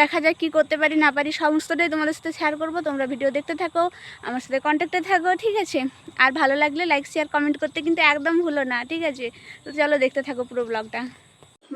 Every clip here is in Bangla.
দেখা যাক কি করতে পারি, না পারি, সমস্তটাই তোমাদের সাথে শেয়ার করব। তোমরা ভিডিও দেখতে থাকো, আমার সাথে কন্ট্যাক্টে থাকো, ঠিক আছে? আর ভালো লাগলে লাইক শেয়ার কমেন্ট করতে কিন্তু একদম ভুলো না, ঠিক আছে? তো চলো দেখতে থাকো পুরো ব্লগটা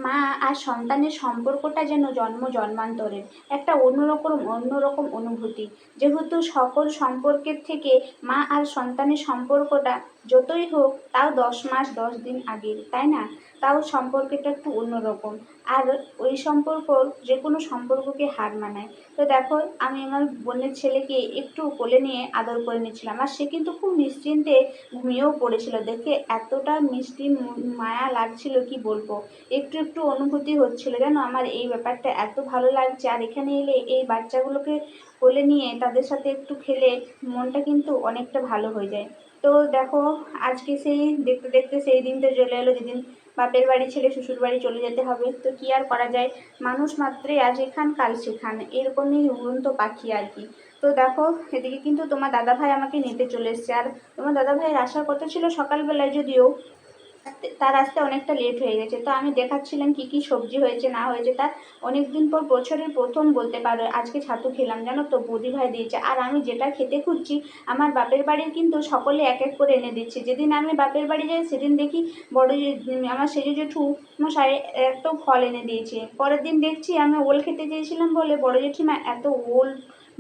মা, আর সন্তানের সম্পর্কটা যেন জন্ম জন্মান্তরের, একটা অন্যরকম অন্যরকম অনুভূতি। যেহেতু সকল সম্পর্কের থেকে মা আর সন্তানের সম্পর্কটা যতই হোক, তাও দশ মাস, দশ দিন আগের, তাই না? তাও সম্পর্কটা একটু অন্যরকম। আর ওই সম্পর্ক যে কোনো সম্পর্ককে হার মানায়। তো দেখো, আমি আমার বোনের ছেলেকে একটু কোলে নিয়ে আদর করে নিচ্ছিলাম আর সে কিন্তু খুব নিশ্চিন্তে ঘুমিয়েও পড়েছিল। দেখে এতটা মিষ্টি মায়া লাগছিল, কি বলব? একটু একটু অনুভূতি হচ্ছিল জানো? আমার এই ব্যাপারটা এত ভালো লাগছে আর এখানে এলে এই বাচ্চাগুলোকে কোলে নিয়ে তাদের সাথে একটু খেলে মনটা কিন্তু অনেকটা ভালো হয়ে যায়। তো দেখো, আজকে সেই দেখতে দেখতে সেই দিনটা চলে এলো, যেদিন বাপের বাড়ি ছেড়ে শ্বশুর বাড়ি চলে যেতে হবে। তো কি আর করা যায়? মানুষ মাত্রই আজ এখান, কাল সেখান। এরকমই উড়ন্ত পাখি আর কি। তো দেখো, এদিকে কিন্তু তোমার দাদা ভাই আমাকে নিতে চলে এসছে। আর তোমার দাদা ভাইয়ের আসার কথা ছিল সকালবেলায় যদিও। তার আসতে অনেকটা লেট হয়ে গেছে। তো আমি দেখাচ্ছিলাম কি কি সবজি হয়েছে, না হয়েছে। তার অনেক দিন পর বছরের প্রথম বলতে পারো, আজকে ছাতু খেলাম, জানো তো, বৌদি ভাই দিয়েছে। আর আমি যেটা খেতে খুঁজছি, আমার বাপের বাড়ির কিন্তু সকলে এক এক করে এনে দিচ্ছে। যেদিন আমি বাপের বাড়ি যাই, সেদিন দেখি বড় আমার সেজে জেঠু মশাই এত ফল এনে দিয়েছে। পরের দিন দেখছি আমি ওল খেতে চেয়েছিলাম বলে বড় জেঠিমা এত ওল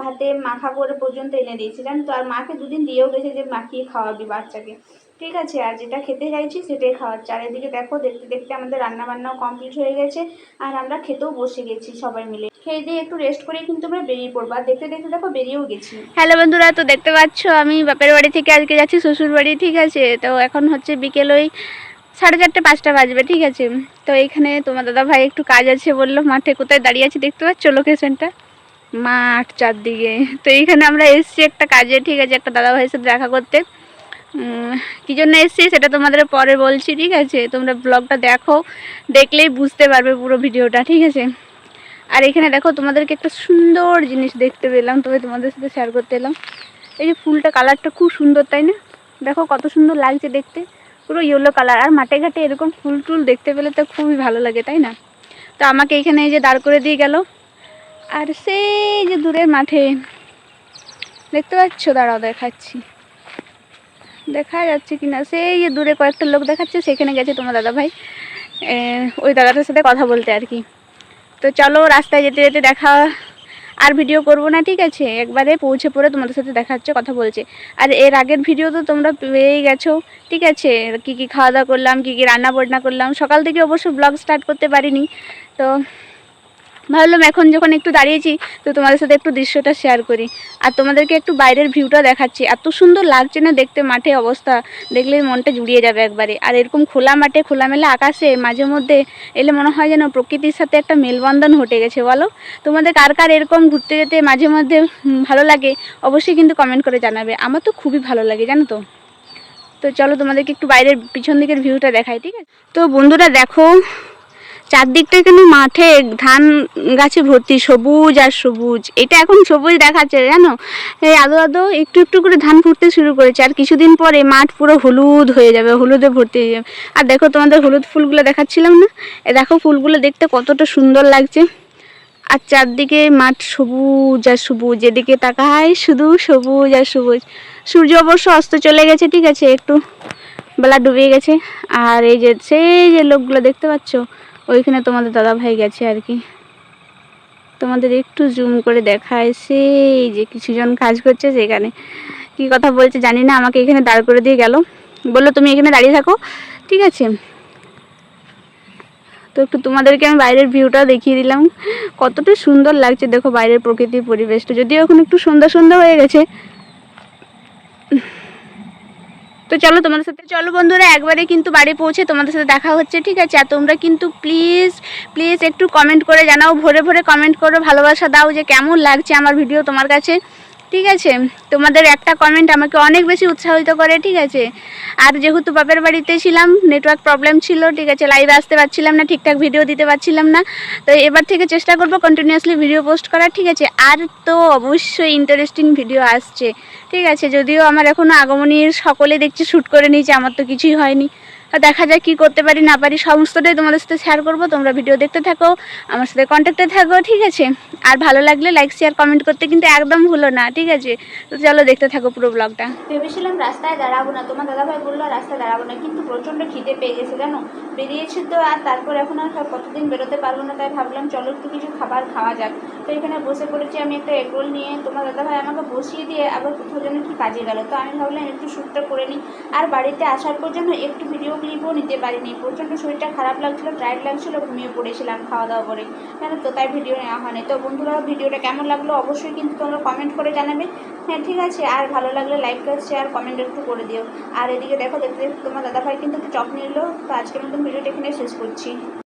ভাতে মাখা করে পর্যন্ত এনে দিয়েছে জানো তো আর মাকে দুদিন দিয়েও গেছে যে মাখিয়ে খাওয়াবি বাচ্চাকে। ঠিক আছে, আর যেটা খেতে চাইছি সেটাই খাওয়াচ্ছি আর এদিকে দেখো, দেখতে দেখতে আমাদের রান্না বান্নাও কমপ্লিট হয়ে গেছে। আর আমরা খেতেও বসে গেছি সবাই মিলে। খেয়ে দিয়ে একটু রেস্ট করে কিন্তু আমরা বেরিয়ে পড়ব। আর দেখতে দেখতে দেখো বেরিয়েও গেছি। হ্যালো বন্ধুরা, তো দেখতে পাচ্ছ আমি বাপের বাড়ি থেকে আজকে যাচ্ছি, শ্বশুর বাড়ি, ঠিক আছে? তো এখন হচ্ছে বিকেল ওই সাড়ে চারটে, পাঁচটা বাজবে, ঠিক আছে? তো এইখানে তোমার দাদা ভাই একটু কাজ আছে বলল, মাঠে কোথায় দাঁড়িয়ে আছি দেখতে পাচ্ছ লোকেশনটা মাঠ চারদিকে। তো এইখানে আমরা এসছি একটা কাজে, ঠিক আছে? একটা দাদা ভাইয়ের সাথে দেখা করতে। কী জন্য এসছি সেটা তোমাদের পরে বলছি, ঠিক আছে? তোমরা ব্লগটা দেখো, দেখলেই বুঝতে পারবে পুরো ভিডিওটা, ঠিক আছে? আর এখানে দেখো, তোমাদেরকে একটা সুন্দর জিনিস দেখতে পেলাম, তবে তোমাদের সাথে শেয়ার করতে এলাম। এই যে ফুলটা কালারটা খুব সুন্দর, তাই না? দেখো কত সুন্দর লাগছে দেখতে। পুরো ইয়েলো কালার আর মাঠে ঘাটে এরকম ফুল টুল দেখতে পেলে তো খুবই ভালো লাগে, তাই না? তো আমাকে এখানে এই যে দাঁড় করে দিয়ে গেল। আর সেই যে দূরের মাঠে। দেখতে পাচ্ছ? দাঁড়াও, দেখাচ্ছি। দেখা যাচ্ছে কিনা? সেই যে দূরে কয়েকটা লোক দেখাচ্ছে, সেখানে গেছে তোমার দাদা ভাই ওই দাদাটার সাথে কথা বলতে আর কি। তো চলো, রাস্তায় যেতে যেতে দেখা আর ভিডিও করব না, ঠিক আছে? একবারে পৌঁছে পড়ে তোমাদের সাথে দেখা হচ্ছে, কথা বলছে। আর এর আগের ভিডিও তো তোমরা পেয়েই গেছো, ঠিক আছে? কি কি খাওয়া দাওয়া করলাম, কি কি রান্না বান্না করলাম, সকাল থেকে অবশ্য ব্লগ স্টার্ট করতে পারিনি। তো ভাবলাম এখন যখন একটু দাঁড়িয়েছি, তো তোমাদের সাথে একটু দৃশ্যটা শেয়ার করি। আর তোমাদেরকে একটু বাইরের ভিউটা দেখাচ্ছি। এত সুন্দর লাগছে না দেখতে মাঠে অবস্থা। দেখলেই মনটা জুড়িয়ে যাবে একবারে। আর এরকম খোলা মাঠে, খোলামেলা আকাশে মাঝে মধ্যে এলে মনে হয় যেন প্রকৃতির সাথে একটা মেলবন্ধন ঘটে গেছে, বলো? তোমাদের কার কার এরকম ঘুরতে যেতে মাঝে মধ্যে ভালো লাগে, অবশ্যই কিন্তু কমেন্ট করে জানাবে। আমার তো খুবই ভালো লাগে, জানো তো? তো চলো তোমাদেরকে একটু বাইরের পিছন দিকের ভিউটা দেখাই, ঠিক আছে? তো বন্ধুরা দেখো চারদিকটা কিন্তু মাঠে ধান গাছে ভর্তি, সবুজ আর সবুজ। এটা এখন সবুজ দেখাচ্ছে, জানো? এই আদো আদো একটু একটু করে ধান ফুটতে শুরু করেছে, আর কিছুদিন পরে মাঠ পুরো হলুদ হয়ে যাবে, হলুদে ভর্তি হয়ে যাবে। আর দেখো, তোমাদের হলুদ ফুলগুলো দেখাচ্ছিলাম না? এ দেখো, ফুলগুলো দেখতে কতটা সুন্দর লাগছে। আর চারদিকে মাঠ সবুজ আর সবুজ, এদিকে তাকায় শুধু সবুজ আর সবুজ। সূর্য অবশ্য অস্ত চলে গেছে, ঠিক আছে? একটু বেলা ডুবে গেছে। আর এই যে, সেই যে লোকগুলো দেখতে পাচ্ছ ওইখানে তোমাদের দাদা ভাই গেছে আর কি। তোমাদের একটু জুম করে দেখায়। সেই যে কিছুজন কাজ করছে সেখানে। কি কথা বলছে জানি না, আমাকে এখানে দাঁড় করে দিয়ে গেল। বলল, তুমি এখানে দাঁড়িয়ে থাকো, ঠিক আছে? তো একটু তোমাদেরকে আমি বাইরের ভিউটা দেখিয়ে দিলাম। কতটা সুন্দর লাগছে, দেখো বাইরের প্রকৃতির পরিবেশটা। যদিও এখন একটু সুন্দর সুন্দর হয়ে গেছে তো চলো তোমাদের সাথে, চলো বন্ধুরা, একবারে কিন্তু বাড়ি পৌঁছে তোমাদের সাথে দেখা হচ্ছে, ঠিক আছে? আর তোমরা কিন্তু প্লিজ প্লিজ একটু কমেন্ট করে জানাও, ভরে ভরে কমেন্ট করো, ভালোবাসা দাও যে কেমন লাগছে আমার ভিডিও তোমার কাছে। ঠিক আছে? তোমাদের একটা কমেন্ট আমাকে অনেক বেশি উৎসাহিত করে, ঠিক আছে? আর যেহেতু বাপের বাড়িতে ছিলাম নেটওয়ার্ক প্রবলেম ছিল, ঠিক আছে? লাইভে আসতে পারছিলাম না, ঠিকঠাক ভিডিও দিতে পারছিলাম না। তো এবার থেকে চেষ্টা করব কন্টিনিউয়াসলি ভিডিও পোস্ট করার, ঠিক আছে? আর তো অবশ্যই ইন্টারেস্টিং ভিডিও আসছে, ঠিক আছে? যদিও আমার এখনও আগমনীর সকলে দেখছি শ্যুট করে নিয়েছে, আমার তো কিছুই হয়নি। দেখা যায় কি করতে পারি, না পারি, সমস্তটাই তোমাদের সাথে শেয়ার করব। তোমরা ভিডিও দেখতে থাকো, আমার সাথে কন্ট্যাক্টে থাকো, ঠিক আছে? আর ভালো লাগলে লাইক শেয়ার কমেন্ট করতে কিন্তু একদম ভুলো না, ঠিক আছে? তো চলো দেখতে থাকো পুরো ব্লগটা ভেবেছিলাম রাস্তায় দাঁড়াবো না, তোমার দাদাভাই বলল রাস্তায় দাঁড়াবো না, কিন্তু প্রচণ্ড খিদে পেয়ে গেছে, জানো? বেরিয়েছি তো আর তারপর এখন আর কতদিন বেরোতে পারব না, তাই ভাবলাম চলো একটু কিছু খাবার খাওয়া যাক। তো এখানে বসে পড়েছি আমি একটা এগরোল নিয়ে, তোমার দাদাভাই আমাকে বসিয়ে দিয়ে আবার কোথাও যেন কি কাজে গেল, তো আমি ভাবলাম একটু শ্যুটটা করে নিই। আর বাড়িতে আসার পর যেন একটু ভিডিও ক্লিপও নিতে পারিনি, প্রচণ্ড শরীরটা খারাপ লাগছিল টায়ার্ড লাগছিল, ঘুমিয়ে পড়েছিলাম খাওয়া দাওয়া করে, জানো তো, তাই ভিডিও নেওয়া হয়নি। তো বন্ধুরা, ভিডিওটা কেমন লাগল অবশ্যই কিন্তু তোমরা কমেন্ট করে জানাবে। হ্যাঁ ঠিক আছে, আর ভালো লাগলে লাইক শেয়ার কমেন্ট একটু করে দিও। আর এদিকে দেখো, দেখতে দেখতে তোমার দাদাভাই কিন্তু একটু চপ নিল। তো আজকের মতন ভিডিওটা এখানে শেষ করছি।